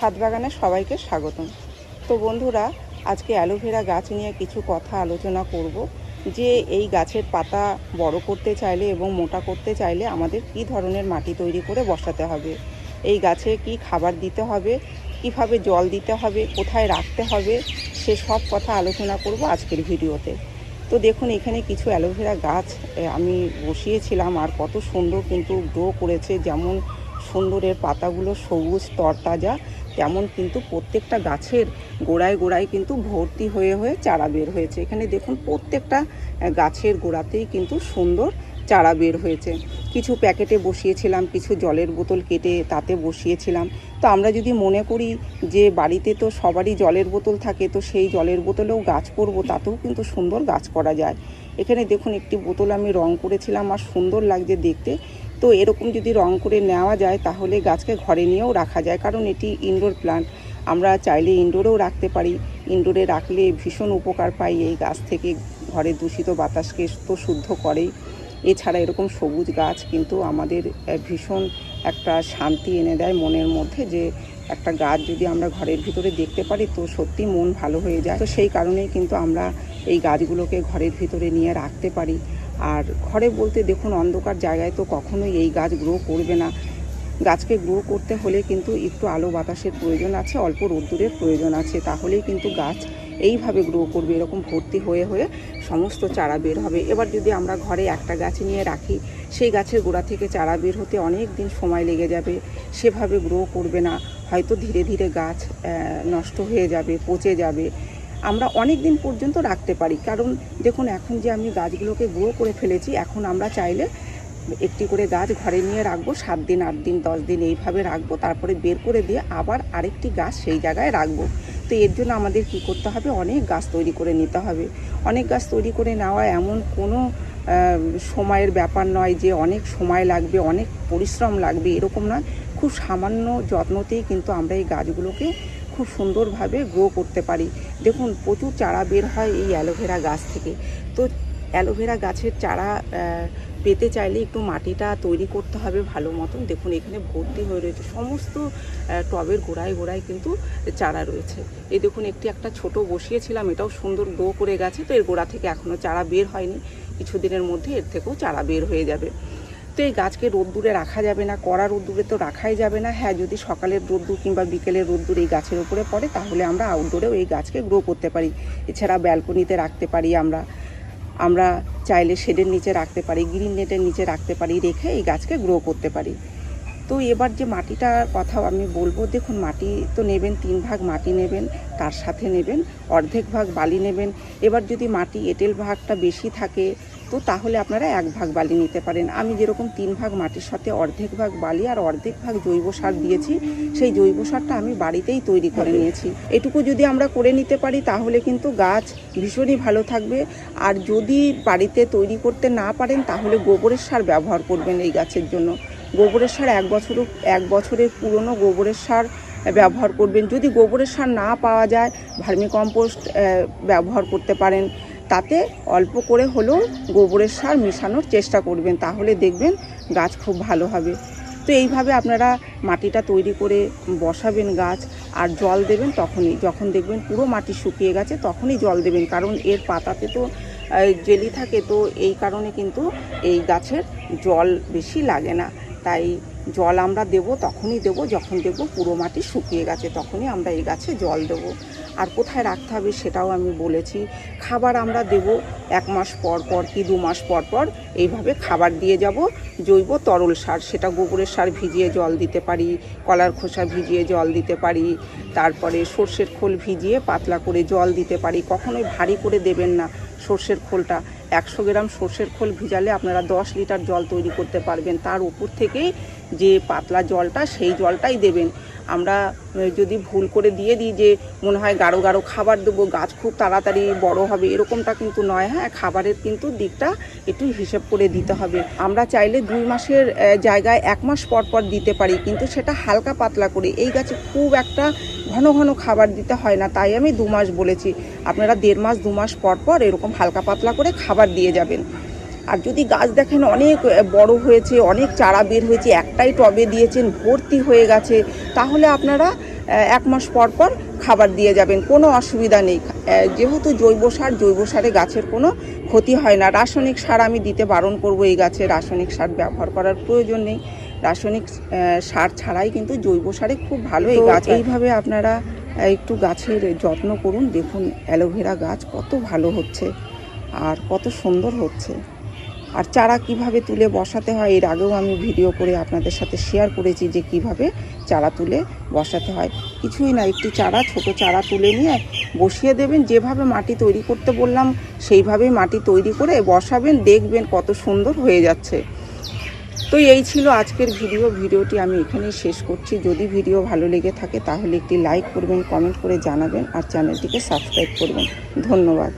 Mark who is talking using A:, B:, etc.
A: ছাদ বাগানে সবাইকে স্বাগতম। তো বন্ধুরা, আজকে অ্যালোভেরা গাছ নিয়ে কিছু কথা আলোচনা করব, যে এই গাছের পাতা বড় করতে চাইলে এবং মোটা করতে চাইলে আমাদের কি ধরনের মাটি তৈরি করে বসাতে হবে? এই গাছে কি খাবার দিতে হবে? কীভাবে জল দিতে হবে? কোথায় রাখতে হবে? সে সব কথা আলোচনা করব আজকের ভিডিওতে। তো দেখুন, এখানে কিছু অ্যালোভেরা গাছ আমি বসিয়েছিলাম আর কত সুন্দর কিন্তু গ্রো করেছে। যেমন সুন্দরের পাতাগুলো সবুজ, তরতাজা, তেমন কিন্তু প্রত্যেকটা গাছের গোড়ায় গোড়ায় কিন্তু ভর্তি হয়ে হয়ে চারা বের হয়েছে। এখানে দেখুন প্রত্যেকটা গাছের গোড়াতেই কিন্তু সুন্দর চারা বের হয়েছে। কিছু প্যাকেটে বসিয়েছিলাম, কিছু জলের বোতল কেটে তাতে বসিয়েছিলাম। তো আমরা যদি মনে করি যে বাড়িতে তো সবারই জলের বোতল থাকে, তো সেই জলের বোতলেও গাছ করব, তাতেও কিন্তু সুন্দর গাছ করা যায়। এখানে দেখুন একটি বোতল আমি রং করেছিলাম, আর সুন্দর লাগছে দেখতে। তো এরকম যদি রং করে নেওয়া যায়, তাহলে গাছকে ঘরে নিয়েও রাখা যায়, কারণ এটি ইনডোর প্লান্ট আমরা চাইলে ইনডোরেও রাখতে পারি। ইনডোরে রাখলে ভীষণ উপকার পাই এই গাছ থেকে। ঘরে দূষিত বাতাসকে তো শুদ্ধ করেই। এছাড়া এরকম সবুজ গাছ কিন্তু আমাদের ভীষণ একটা শান্তি এনে দেয় মনের মধ্যে যে একটা গাছ যদি আমরা ঘরের ভিতরে দেখতে পারি, তো সত্যি মন ভালো হয়ে যায়। তো সেই কারণেই কিন্তু আমরা এই গাছগুলোকে ঘরের ভিতরে নিয়ে রাখতে পারি। আর ঘরে বলতে দেখুন, অন্ধকার জায়গায় তো কখনোই এই গাছ গ্রো করবে না। গাছকে গ্রো করতে হলে কিন্তু একটু আলো বাতাসের প্রয়োজন আছে, অল্প রোদ্দুরের প্রয়োজন আছে। তাহলেই কিন্তু গাছ এইভাবে গ্রো করবে, এরকম ভর্তি হয়ে হয়ে সমস্ত চারা বের হবে। এবার যদি আমরা ঘরে একটা গাছ নিয়ে রাখি, সেই গাছের গোড়া থেকে চারা বের হতে অনেক দিন সময় লেগে যাবে। সেভাবে গ্রো করবে না। হয়তো ধীরে ধীরে গাছ নষ্ট হয়ে যাবে, পচে যাবে। আমরা অনেক দিন পর্যন্ত রাখতে পারি। কারণ দেখুন, এখন যে আমি গাছগুলোকে গুঁড়ো করে ফেলেছি, এখন আমরা চাইলে একটি করে গাছ ঘরে নিয়ে রাখব, সাত দিন, আট দিন, দশ দিন এইভাবে রাখব, তারপরে বের করে দিয়ে আবার আরেকটি গাছ সেই জায়গায় রাখব। তো এর জন্য আমাদের কি করতে হবে? অনেক গাছ তৈরি করে নিতে হবে। অনেক গাছ তৈরি করে নেওয়া এমন কোনো সময়ের ব্যাপার নয় যে অনেক সময় লাগবে, অনেক পরিশ্রম লাগবে, এরকম নয়। খুব সামান্য যত্নতেই কিন্তু আমরা এই গাছগুলোকে খুব সুন্দরভাবে গ্রো করতে পারি। দেখুন, প্রচুর চারা বের হয় এই অ্যালোভেরা গাছ থেকে। তো অ্যালোভেরা গাছের চারা পেতে চাইলে একটু মাটিটা তৈরি করতে হবে ভালো মতন। দেখুন, এখানে ভর্তি হয়ে রয়েছে। সমস্ত টবের গোড়ায় গোড়ায় কিন্তু চারা রয়েছে। এই দেখুন, একটি একটা ছোট বসিয়েছিলাম, এটাও সুন্দর গ্রো করে গেছে। তো এর গোড়া থেকে এখনও চারা বের হয়নি। কিছুদিনের মধ্যে এর থেকেও চারা বের হয়ে যাবে। এই গাছকে রোদ্দুরে রাখা যাবে না, কড়া রোদ্দুরে তো রাখাই যাবে না। হ্যাঁ যদি সকালের রোদ্দুর কিংবা বিকেলের রোদ্দুর এই গাছের উপরে পড়ে, তাহলে আমরা আউটডোরেও এই গাছকে গ্রো করতে পারি। এছাড়া ব্যালকনিতে রাখতে পারি আমরা। আমরা চাইলে শেডের নিচে রাখতে পারি গ্রিন নেটের নিচে রাখতে পারি, রেখে এই গাছকে গ্রো করতে পারি। তো এবার যে মাটিটার কথা আমি বলব, দেখুন, মাটি তো নেবেন, তিন ভাগ মাটি নেবেন, তার সাথে নেবেন, অর্ধেক ভাগ বালি নেবেন। এবার যদি মাটি এঁটেল ভাগটা বেশি থাকে তো তাহলে আপনারা এক ভাগ বালি নিতে পারেন। আমি যেরকম তিন ভাগ মাটির সাথে অর্ধেক ভাগ বালি আর অর্ধেক ভাগ জৈব সার দিয়েছি, সেই জৈব সারটা আমি বাড়িতেই তৈরি করে নিয়েছি। এটুকু যদি আমরা করে নিতে পারি, তাহলে কিন্তু গাছ ভীষণই ভালো থাকবে। আর যদি বাড়িতে তৈরি করতে না পারেন, তাহলে গোবরের সার ব্যবহার করবেন এই গাছের জন্য। গোবরের সার এক বছর এক বছরের পুরনো গোবরের সার ব্যবহার করবেন। যদি গোবরের সার না পাওয়া যায় ভার্মি কম্পোস্ট ব্যবহার করতে পারেন। তাতে অল্প করে হলেও গোবরের সার মেশানোর চেষ্টা করবেন, তাহলে দেখবেন গাছ খুব ভালো হবে। তো এইভাবে আপনারা মাটিটা তৈরি করে বসাবেন গাছ আর জল দেবেন তখনই, যখন দেখবেন পুরো মাটি শুকিয়ে গেছে তখনই জল দেবেন, কারণ এর পাতাতে তো জেলি থাকে তো এই কারণে কিন্তু এই গাছের জল বেশি লাগে না। তাই জল আমরা দেব, তখনই দেব, যখন দেখব পুরো মাটি শুকিয়ে গেছে, তখনই আমরা এই গাছে জল দেব। আর কোথায় রাখতে হবে সেটাও আমি বলেছি। খাবার আমরা দেব এক মাস পর পর কি দু মাস পর পর এইভাবে খাবার দিয়ে যাব। জৈব তরল সার, সেটা গোবরের সার ভিজিয়ে জল দিতে পারি, কলার খোসা ভিজিয়ে জল দিতে পারি, তারপরে সর্ষের খোল ভিজিয়ে পাতলা করে জল দিতে পারি। কখনোই ভারী করে দেবেন না সর্ষের খোলটা। একশো গ্রাম সর্ষের খোল ভিজালে আপনারা দশ লিটার জল তৈরি করতে পারবেন। তার উপর থেকেই যে পাতলা জলটা, সেই জলটাই দেবেন। আমরা যদি ভুল করে দিয়ে দিই যে, মনে হয় গাঢ় গাঢ় খাবার দেবো, গাছ খুব তাড়াতাড়ি বড় হবে, এরকমটা কিন্তু নয় হ্যাঁ খাবারের কিন্তু দিকটা একটু হিসেব করে দিতে হবে। আমরা চাইলে দুই মাসের জায়গায় এক মাস পর পর দিতে পারি, কিন্তু সেটা হালকা পাতলা করে। এই গাছে খুব একটা ঘন ঘন খাবার দিতে হয় না, তাই আমি দু মাস বলেছি। আপনারা দেড় মাস, দু মাস পর পর এরকম হালকা পাতলা করে খাবার দিয়ে যাবেন। আর যদি গাছ দেখেন অনেক বড় হয়েছে অনেক চারা বের হয়েছে একটাই টবে দিয়েছেন ভর্তি হয়ে গেছে তাহলে আপনারা এক মাস পর পর খাবার দিয়ে যাবেন কোনো অসুবিধা নেই। যেহেতু জৈব সার জৈব সারে গাছের কোনো ক্ষতি হয় না। রাসায়নিক সার আমি দিতে বারণ করব এই গাছে রাসায়নিক সার ব্যবহার করার প্রয়োজন নেই। রাসায়নিক সার ছাড়াই কিন্তু জৈব সারে খুব ভালো এই গাছ এইভাবে আপনারা একটু গাছের যত্ন করুন দেখুন অ্যালোভেরা গাছ কত ভালো হচ্ছে আর কত সুন্দর হচ্ছে। আর চারা কীভাবে তুলে বসাতে হয়, এর আগেও আমি ভিডিও করে আপনাদের সাথে শেয়ার করেছি যে কীভাবে চারা তুলে বসাতে হয়। কিছুই না, একটি চারা, ছোট চারা তুলে নিয়ে বসিয়ে দেবেন, যেভাবে মাটি তৈরি করতে বললাম, সেইভাবেই মাটি তৈরি করে বসাবেন, দেখবেন কত সুন্দর হয়ে যাচ্ছে। তো এই ছিল আজকের ভিডিও, ভিডিওটি আমি এখানেই শেষ করছি। যদি ভিডিও ভালো লেগে থাকে তাহলে একটি লাইক করবেন কমেন্ট করে জানাবেন, আর চ্যানেলটিকে সাবস্ক্রাইব করবেন। ধন্যবাদ।